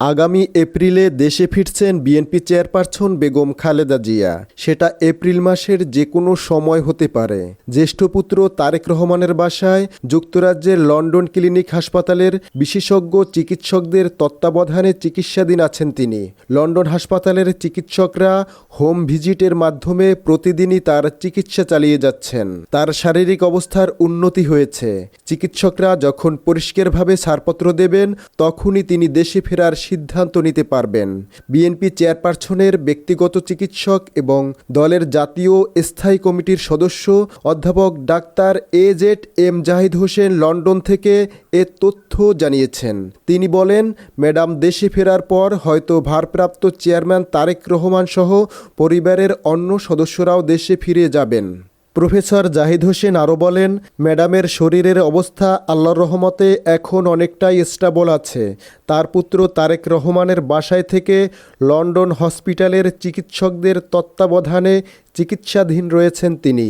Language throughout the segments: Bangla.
আগামী এপ্রিলে দেশে ফিরছেন বিএনপি চেয়ারপারসন বেগম খালেদা জিয়া। সেটা এপ্রিল মাসের যে কোনো সময় হতে পারে। জ্যেষ্ঠ পুত্র তারেক রহমানের বাসায় যুক্তরাজ্যের লন্ডন ক্লিনিক হাসপাতালের বিশেষজ্ঞ চিকিৎসকদের তত্ত্বাবধানে চিকিৎসাধীন আছেন তিনি। লন্ডন হাসপাতালের চিকিৎসকরা হোম ভিজিটের মাধ্যমে প্রতিদিনই তার চিকিৎসা চালিয়ে যাচ্ছেন। তার শারীরিক অবস্থার উন্নতি হয়েছে। চিকিৎসকরা যখন পরিষ্কারভাবে ছাড়পত্র দেবেন, তখনই তিনি দেশে ফেরার সিদ্ধান্ত নিতে পারবেন। বিএনপি চেয়ারপারসনের ব্যক্তিগত চিকিৎসক এবং দলের জাতীয় স্থায়ী কমিটির সদস্য অধ্যাপক doctor A Z M Zahid Hossain London থেকে এ তথ্য জানিয়েছেন। তিনি বলেন, ম্যাডাম, দেশে ফেরার পর হয়তো ভারপ্রাপ্ত চেয়ারম্যান তারেক রহমান সহ পরিবারের অন্য সদস্যরাও দেশে ফিরে যাবেন। প্রফেসর জাহিদ হোসেন আরও বলেন, ম্যাডামের শরীরের অবস্থা আল্লাহর রহমতে এখন অনেকটাই স্টাবল আছে। তার পুত্র তারেক রহমানের বাসায় থেকে লন্ডন হসপিটালের চিকিৎসকদের তত্ত্বাবধানে চিকিৎসাধীন রয়েছেন তিনি।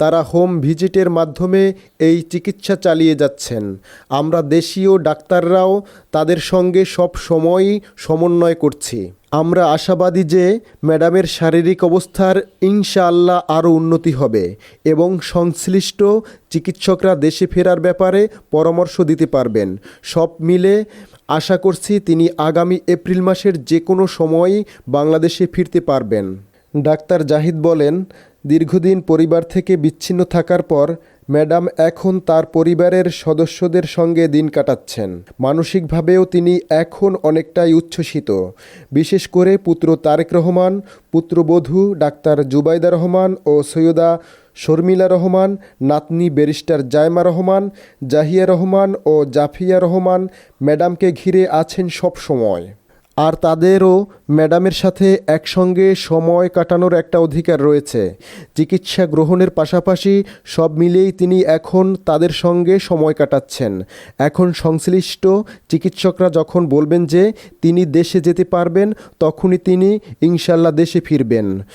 তারা হোম ভিজিটের মাধ্যমে এই চিকিৎসা চালিয়ে যাচ্ছেন। আমরা দেশীয় ডাক্তাররাও তাদের সঙ্গে সব সময়ই সমন্বয় করছি। আমরা আশাবাদী যে ম্যাডামের শারীরিক অবস্থার ইনশাআল্লাহ আরও উন্নতি হবে এবং সংশ্লিষ্ট চিকিৎসকরা দেশে ফেরার ব্যাপারে পরামর্শ দিতে পারবেন। সব মিলে আশা করছি তিনি আগামী এপ্রিল মাসের যে কোনো সময়ই বাংলাদেশে ফিরতে পারবেন। ডাক্তার জাহিদ বলেন, দীর্ঘদিন পরিবার থেকে বিচ্ছিন্ন থাকার পর ম্যাডাম এখন তার পরিবারের সদস্যদের সঙ্গে দিন কাটাচ্ছেন মানসিকভাবেও তিনি এখন অনেকটাই উচ্ছ্বসিত বিশেষ করে পুত্র তারেক রহমান, পুত্রবধূ ডাক্তার জুবাইদা রহমান ও সৈয়দা শর্মিলা রহমান, নাতনি ব্যারিস্টার জায়মা রহমান, জাহিয়া রহমান ও জাফিয়া রহমান ম্যাডামকে ঘিরে আছেন সব সময়। আর তাদেরও ম্যাডামের সাথে একসঙ্গে সময় কাটানোর একটা অধিকার রয়েছে। চিকিৎসা গ্রহণের পাশাপাশি সব মিলিয়েই তিনি এখন তাদের সঙ্গে সময় কাটাচ্ছেন। এখন সংশ্লিষ্ট চিকিৎসকরা যখন বলবেন যে তিনি দেশে যেতে পারবেন, তখনই তিনি ইনশাল্লাহ দেশে ফিরবেন।